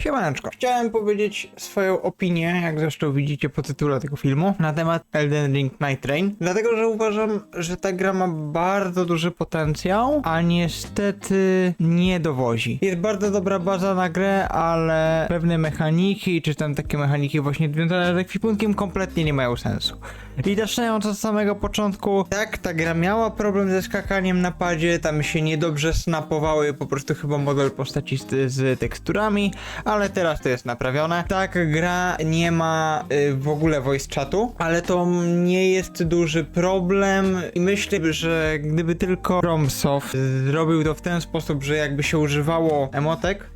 Siemaneczko. Chciałem powiedzieć swoją opinię, jak zresztą widzicie po tytule tego filmu, na temat Elden Ring Night Train. Dlatego, że uważam, że ta gra ma bardzo duży potencjał, a niestety nie dowozi. Jest bardzo dobra baza na grę, ale pewne mechaniki, czy tam takie mechaniki właśnie związane z ekwipunkiem kompletnie nie mają sensu. I zaczynając od samego początku, tak, ta gra miała problem ze skakaniem na padzie, tam się niedobrze snapowały po prostu chyba model postaci z, z teksturami, ale teraz to jest naprawione. Tak, gra nie ma y, w ogóle voice chatu, ale to nie jest duży problem i myślę, że gdyby tylko FromSoft zrobił to w ten sposób, że jakby się używało emotek,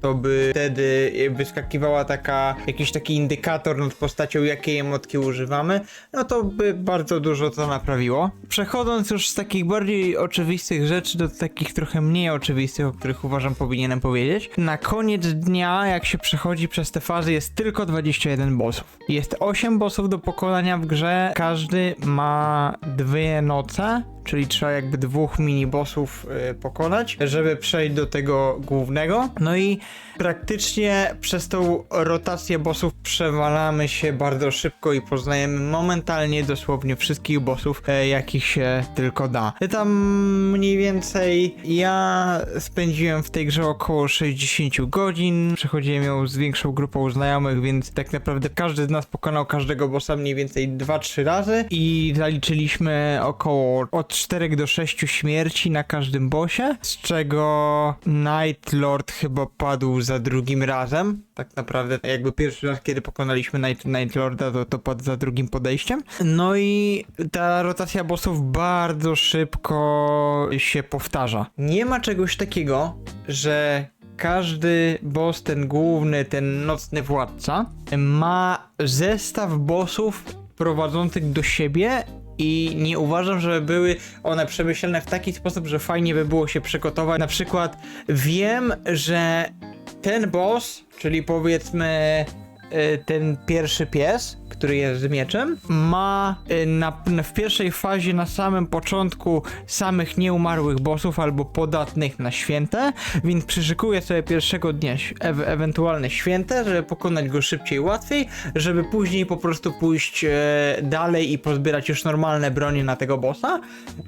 to by wtedy wyskakiwała taka, jakiś taki indykator nad postacią, jakiej emotki używamy, no to by bardzo dużo to naprawiło. Przechodząc już z takich bardziej oczywistych rzeczy do takich trochę mniej oczywistych, o których uważam powinienem powiedzieć. Na koniec dnia, jak się przechodzi przez te fazy, jest tylko 21 bossów. Jest 8 bossów do pokonania w grze, każdy ma dwie noce, czyli trzeba jakby dwóch mini-bossów y, pokonać, żeby przejść do tego głównego. No i praktycznie przez tą rotację bossów przewalamy się bardzo szybko i poznajemy momentalnie dosłownie wszystkich bossów, e, jakich się tylko da. Tam mniej więcej ja spędziłem w tej grze około 60 godzin, przechodziłem ją z większą grupą znajomych, więc tak naprawdę każdy z nas pokonał każdego bossa mniej więcej 2-3 razy i zaliczyliśmy około od 4 do 6 śmierci na każdym bossie, z czego Night Lord chyba padł za drugim razem. Tak naprawdę jakby pierwszy raz, kiedy pokonaliśmy Night, Night Lorda, to, to padł za drugim podejściem. No i ta rotacja bossów bardzo szybko się powtarza. Nie ma czegoś takiego, że każdy boss, ten główny, ten nocny władca, ma zestaw bossów prowadzących do siebie i nie uważam, żeby były one przemyślane w taki sposób, że fajnie by było się przygotować. Na przykład wiem, że ten boss, czyli powiedzmy y, ten pierwszy pies, który jest mieczem, ma y, na, w pierwszej fazie na samym początku samych nieumarłych bossów albo podatnych na święte, więc przyszykuję sobie pierwszego dnia ew- ewentualne święte, żeby pokonać go szybciej, łatwiej, żeby później po prostu pójść e, dalej i pozbierać już normalne bronie na tego bossa.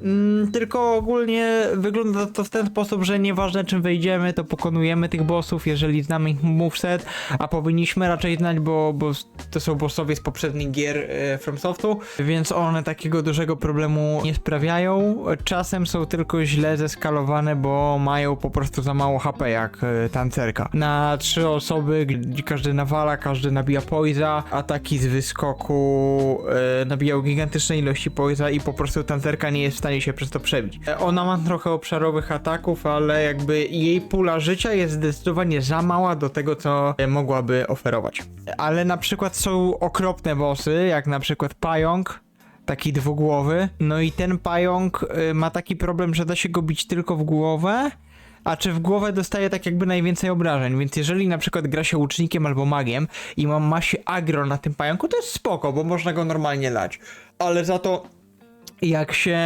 Mm, tylko ogólnie wygląda to w ten sposób, że nieważne czym wejdziemy, to pokonujemy tych bossów, jeżeli znamy ich moveset, a powinniśmy raczej znać, bo, bo to są bossowie z poprzednich gier e, FromSoftu, więc one takiego dużego problemu nie sprawiają. Czasem są tylko źle zeskalowane, bo mają po prostu za mało HP jak e, tancerka. Na trzy osoby, gdzie każdy nawala, każdy nabija poiza, ataki z wyskoku e, nabijają gigantyczne ilości poiza i po prostu tancerka nie jest w stanie się przez to przebić. E, Ona ma trochę obszarowych ataków, ale jakby jej pula życia jest zdecydowanie za mała do tego, co mogłaby oferować. Ale na przykład są okropne bossy, jak na przykład pająk, taki dwugłowy. No i ten pająk y, ma taki problem, że da się go bić tylko w głowę. A czy w głowę dostaje tak jakby najwięcej obrażeń, więc jeżeli na przykład gra się łucznikiem albo magiem i ma, ma się agro na tym pająku, to jest spoko, bo można go normalnie lać. Ale za to jak się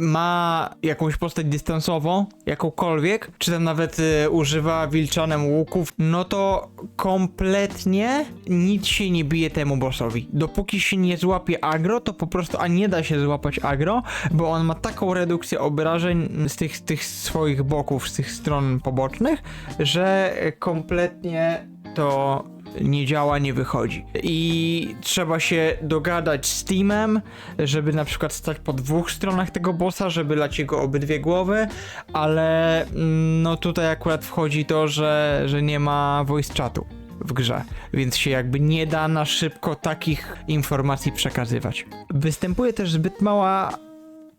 ma jakąś postać dystansową, jakąkolwiek, czy tam nawet y, używa wilczanem łuków, no to kompletnie nic się nie bije temu bossowi. Dopóki się nie złapie agro, to po prostu, a nie da się złapać agro, bo on ma taką redukcję obrażeń z tych, z tych swoich boków, z tych stron pobocznych, że kompletnie to nie działa, nie wychodzi. I trzeba się dogadać z teamem, żeby na przykład stać po dwóch stronach tego bossa, żeby lać jego obydwie głowy, ale mm, no tutaj akurat wchodzi to, że, że nie ma voice chatu w grze, więc się jakby nie da na szybko takich informacji przekazywać. Występuje też zbyt mała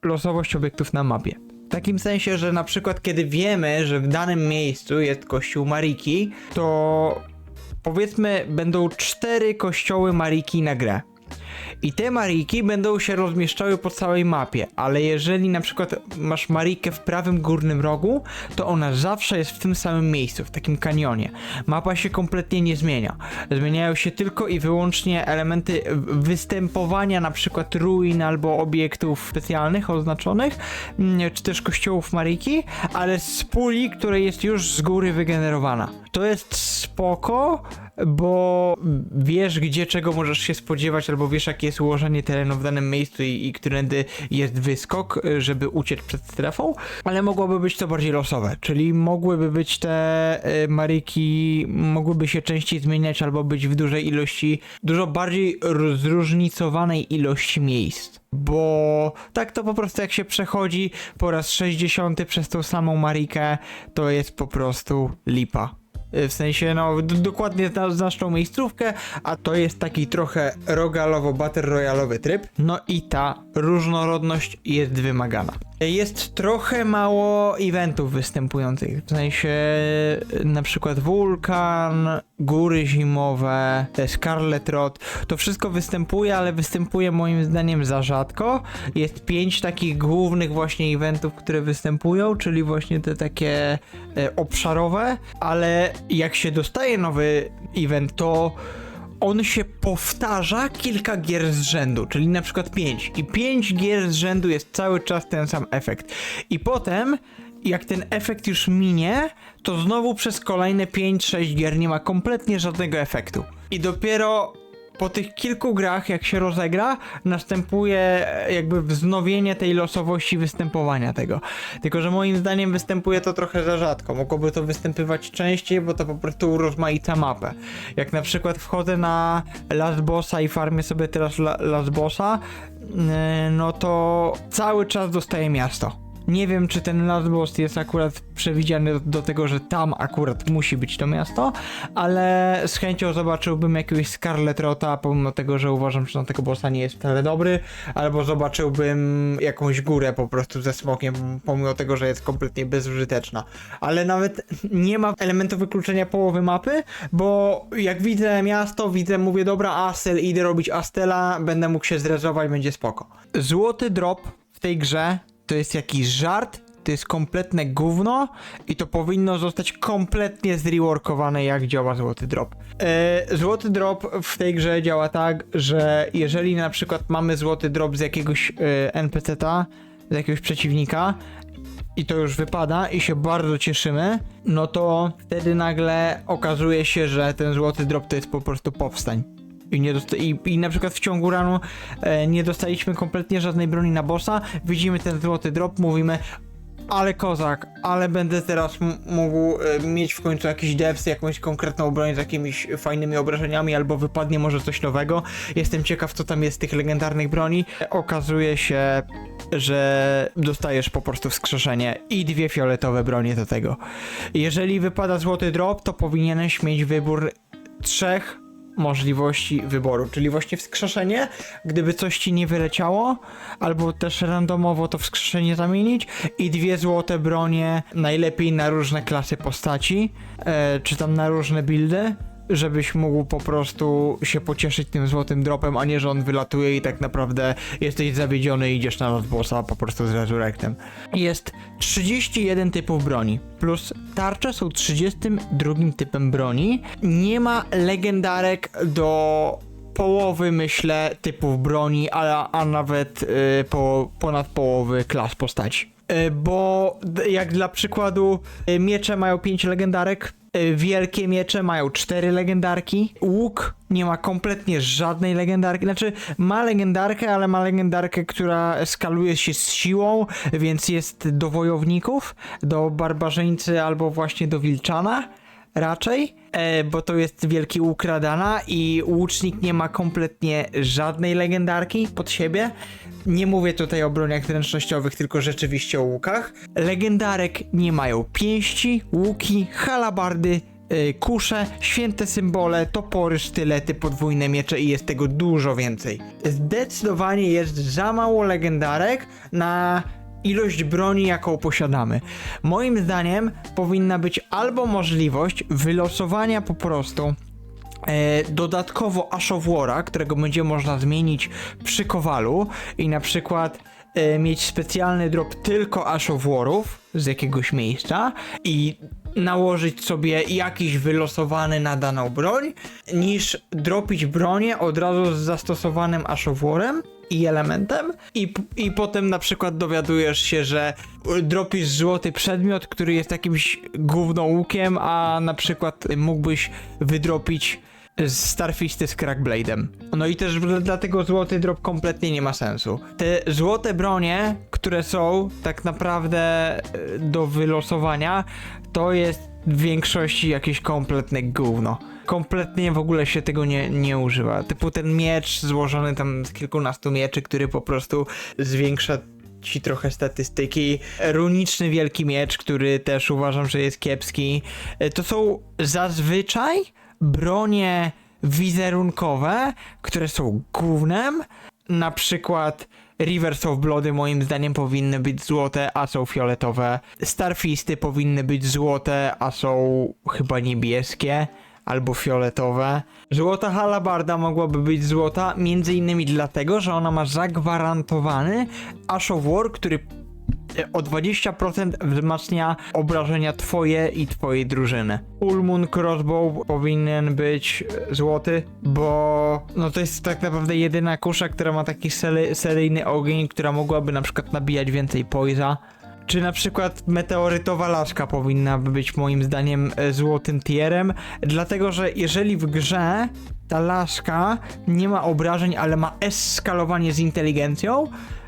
losowość obiektów na mapie. W takim sensie, że na przykład kiedy wiemy, że w danym miejscu jest kościół Mariki, to powiedzmy będą cztery kościoły Mariki na grę. I te Mariki będą się rozmieszczały po całej mapie, ale jeżeli na przykład masz Marikę w prawym górnym rogu, to ona zawsze jest w tym samym miejscu, w takim kanionie. Mapa się kompletnie nie zmienia. Zmieniają się tylko i wyłącznie elementy występowania na przykład ruin albo obiektów specjalnych oznaczonych, mm, czy też kościołów Mariki, ale z puli, która jest już z góry wygenerowana. To jest spoko, bo wiesz, gdzie czego możesz się spodziewać, albo wiesz, jakie jest ułożenie terenu w danym miejscu i, i którędy jest wyskok, y, żeby uciec przed strefą, ale mogłoby być to bardziej losowe, czyli mogłyby być te y, mariki, mogłyby się częściej zmieniać, albo być w dużej ilości, dużo bardziej zróżnicowanej ilości miejsc. Bo tak to po prostu jak się przechodzi po raz 60 przez tą samą Marikę, to jest po prostu lipa. Y, W sensie, no, dokładnie zna- znasz tą miejscówkę, a to jest taki trochę rogalowo, battle royalowy tryb. No i ta różnorodność jest wymagana. Jest trochę mało eventów występujących, w sensie na przykład wulkan, góry zimowe, Scarlet Rot, to wszystko występuje, ale występuje moim zdaniem za rzadko. Jest pięć takich głównych właśnie eventów, które występują, czyli właśnie te takie e, obszarowe, ale jak się dostaje nowy event, to on się powtarza kilka gier z rzędu, czyli na przykład 5. I 5 gier z rzędu jest cały czas ten sam efekt. I potem, jak ten efekt już minie, to znowu przez kolejne 5-6 gier nie ma kompletnie żadnego efektu. I dopiero po tych kilku grach, jak się rozegra, następuje e, jakby wznowienie tej losowości występowania tego. Tylko, że moim zdaniem występuje to trochę za rzadko. Mogłoby to występywać częściej, bo to po prostu urozmaica mapę. Jak na przykład wchodzę na Last Bossa i farmię sobie teraz la Last Bossa, no to cały czas dostaję miasto. Nie wiem, czy ten Last Boss jest akurat przewidziany do, tego, że tam akurat musi być to miasto, ale z chęcią zobaczyłbym jakiegoś Scarlet Rota, pomimo tego, że uważam, że na tego bossa nie jest wcale dobry, albo zobaczyłbym jakąś górę po prostu ze smokiem, pomimo tego, że jest kompletnie bezużyteczna. Ale nawet nie ma elementu wykluczenia połowy mapy, bo jak widzę miasto, widzę, mówię, dobra, Astel, idę robić Astela, będę mógł się zrezować, będzie spoko. Złoty drop w tej grze to jest jakiś żart, to jest kompletne gówno i to powinno zostać kompletnie zreworkowane jak działa złoty drop. E, złoty drop w tej grze działa tak, że jeżeli na przykład mamy złoty drop z jakiegoś e, NPC-ta, z jakiegoś przeciwnika i to już wypada i się bardzo cieszymy, no to wtedy nagle okazuje się, że ten złoty drop to jest po prostu powstań. I, nie i, I na przykład w ciągu ranu e, nie dostaliśmy kompletnie żadnej broni na bossa, widzimy ten złoty drop, mówimy ale kozak, ale będę teraz mógł e, mieć w końcu jakiś devs, jakąś konkretną broń z jakimiś fajnymi obrażeniami, albo wypadnie może coś nowego. Jestem ciekaw, co tam jest z tych legendarnych broni. E, Okazuje się, że dostajesz po prostu wskrzeszenie i dwie fioletowe bronie do tego. Jeżeli wypada złoty drop, to powinieneś mieć wybór trzech możliwości wyboru, czyli właśnie wskrzeszenie, gdyby coś ci nie wyleciało, albo też randomowo to wskrzeszenie zamienić i dwie złote bronie, najlepiej na różne klasy postaci, e, czy tam na różne buildy, żebyś mógł po prostu się pocieszyć tym złotym dropem, a nie, że on wylatuje i tak naprawdę jesteś zawiedziony i idziesz na lot bossa po prostu z resurrectem. Jest 31 typów broni, plus tarcze są 32 typem broni. Nie ma legendarek do połowy, myślę, typów broni, a, a nawet y, po, ponad połowy klas postaci. Y, bo jak dla przykładu y, miecze mają 5 legendarek, wielkie miecze mają 4 legendarki, łuk nie ma kompletnie żadnej legendarki, znaczy ma legendarkę, ale ma legendarkę, która skaluje się z siłą, więc jest do wojowników, do barbarzyńcy albo właśnie do wilczana raczej, e, bo to jest wielki ukradana i łucznik nie ma kompletnie żadnej legendarki pod siebie. Nie mówię tutaj o broniach zręcznościowych, tylko rzeczywiście o łukach. Legendarek nie mają pięści, łuki, halabardy, e, kusze, święte symbole, topory, sztylety, podwójne miecze i jest tego dużo więcej. Zdecydowanie jest za mało legendarek na ilość broni, jaką posiadamy. Moim zdaniem powinna być albo możliwość wylosowania po prostu E, dodatkowo Ash of War'a, którego będzie można zmienić przy kowalu i na przykład e, mieć specjalny drop tylko Ash of War'ów z jakiegoś miejsca i nałożyć sobie jakiś wylosowany na daną broń, niż dropić bronię od razu z zastosowanym War'em i elementem. I, i potem na przykład dowiadujesz się, że dropisz złoty przedmiot, który jest jakimś głównołukiem, a na przykład mógłbyś wydropić z Starfisty z Crackblade'em. No i też dla- dlatego złoty drop kompletnie nie ma sensu. Te złote bronie, które są tak naprawdę e, do wylosowania, to jest w większości jakieś kompletne gówno. Kompletnie w ogóle się tego nie, nie używa. Typu ten miecz złożony tam z kilkunastu mieczy, który po prostu zwiększa ci trochę statystyki. Runiczny wielki miecz, który też uważam, że jest kiepski. E, To są zazwyczaj bronie wizerunkowe, które są głównym. Na przykład Rivers of Bloody moim zdaniem powinny być złote, a są fioletowe. Starfisty powinny być złote, a są chyba niebieskie albo fioletowe. Złota halabarda mogłaby być złota, między innymi dlatego, że ona ma zagwarantowany Ash of War, który o 20% wzmacnia obrażenia twoje i twojej drużyny. Ulmun Crossbow powinien być e, złoty, bo no to jest tak naprawdę jedyna kusza, która ma taki sely, seryjny ogień, która mogłaby na przykład nabijać więcej poisa. Czy na przykład meteorytowa laszka powinna być moim zdaniem e, złotym tierem, dlatego że jeżeli w grze ta laszka nie ma obrażeń, ale ma S-skalowanie z inteligencją,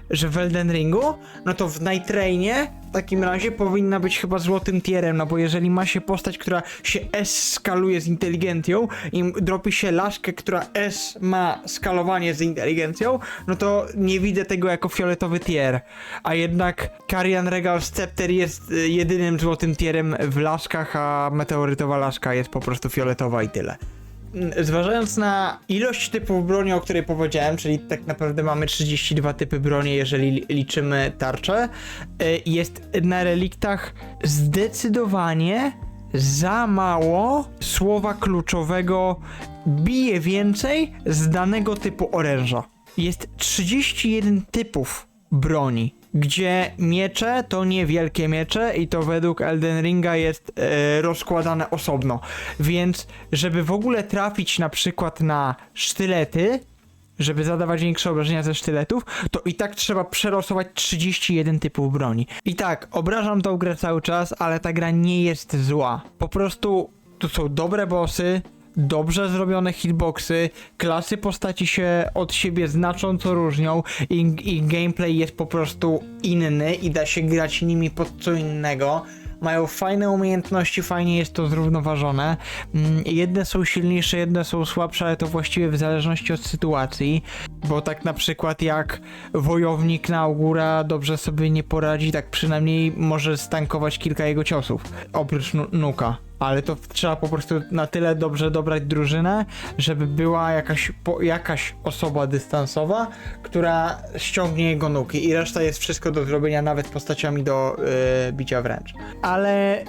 że w Elden Ringu, no to w Night Trainie w takim razie powinna być chyba złotym tierem, no bo jeżeli ma się postać, która się S skaluje z inteligencją i dropi się laszkę, która S ma skalowanie z inteligencją, no to nie widzę tego jako fioletowy tier. A jednak Karian Regal Scepter jest y, jedynym złotym tierem w laszkach, a meteorytowa laszka jest po prostu fioletowa i tyle. Zważając na ilość typów broni, o której powiedziałem, czyli tak naprawdę mamy 32 typy broni, jeżeli li- liczymy tarcze, y, jest na reliktach zdecydowanie za mało słowa kluczowego bije więcej z danego rozdziału oręża. Jest 31 typów broni, gdzie miecze to niewielkie miecze i to według Elden Ringa jest e, rozkładane osobno. Więc żeby w ogóle trafić na przykład na sztylety, żeby zadawać większe obrażenia ze sztyletów, to i tak trzeba przerosować 31 typów broni. I tak, obrażam tą grę cały czas, ale ta gra nie jest zła. Po prostu tu są dobre bossy, dobrze zrobione hitboxy, klasy postaci się od siebie znacząco różnią i, i gameplay jest po prostu inny i da się grać nimi pod co innego. Mają fajne umiejętności, fajnie jest to zrównoważone. Mm, Jedne są silniejsze, jedne są słabsze, ale to właściwie w zależności od sytuacji. Bo tak na przykład jak wojownik na Augura dobrze sobie nie poradzi, tak przynajmniej może stankować kilka jego ciosów. Oprócz nu- Nuka. Ale to trzeba po prostu na tyle dobrze dobrać drużynę, żeby była jakaś, po, jakaś osoba dystansowa, która ściągnie jego nuki i reszta jest wszystko do zrobienia nawet postaciami do yy, bicia wręcz. Ale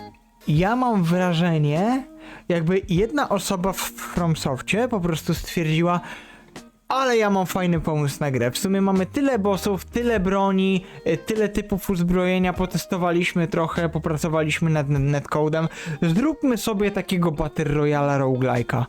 ja mam wrażenie, jakby jedna osoba w FromSoftie po prostu stwierdziła, ale ja mam fajny pomysł na grę. W sumie mamy tyle bossów, tyle broni, y, tyle typów uzbrojenia, potestowaliśmy trochę, popracowaliśmy nad netcodem. Zróbmy sobie takiego Battle Royala roguelike'a.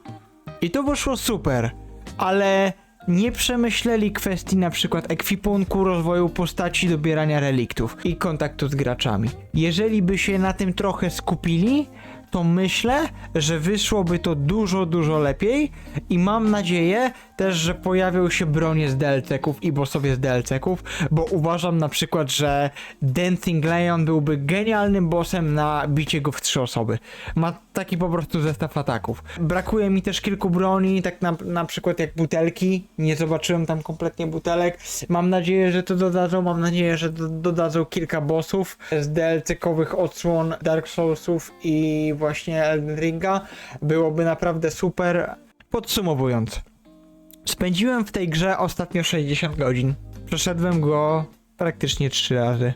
I to wyszło super, ale nie przemyśleli kwestii na przykład ekwipunku, rozwoju postaci, dobierania reliktów i kontaktu z graczami. Jeżeli by się na tym trochę skupili, to myślę, że wyszłoby to dużo, dużo lepiej i mam nadzieję też, że pojawią się bronie z DLC-ków i bossowie z DLC-ków, bo uważam na przykład, że Dancing Lion byłby genialnym bossem na bicie go w trzy osoby. Ma taki po prostu zestaw ataków. Brakuje mi też kilku broni, tak na, na przykład jak butelki, nie zobaczyłem tam kompletnie butelek. Mam nadzieję, że to dodadzą, mam nadzieję, że do, dodadzą kilka bossów z DLC-kowych odsłon Dark Soulsów i właśnie Elden Ringa. Byłoby naprawdę super. Podsumowując, spędziłem w tej grze ostatnio 60 godzin. Przeszedłem go praktycznie 3 razy.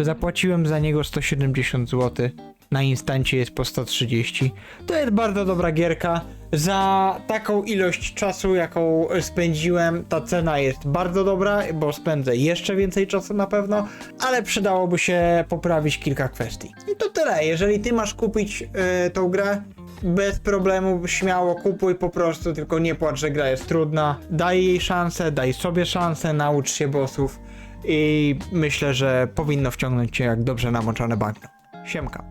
Zapłaciłem za niego 170 zł. Na instancie jest po 130. To jest bardzo dobra gierka. Za taką ilość czasu, jaką spędziłem, ta cena jest bardzo dobra, bo spędzę jeszcze więcej czasu na pewno, ale przydałoby się poprawić kilka kwestii. I to tyle. Jeżeli ty masz kupić e, tą grę, bez problemu, śmiało kupuj po prostu, tylko nie płacz, że gra jest trudna. Daj jej szansę, daj sobie szansę, naucz się bossów i myślę, że powinno wciągnąć cię jak dobrze namoczone bagno. Siemka.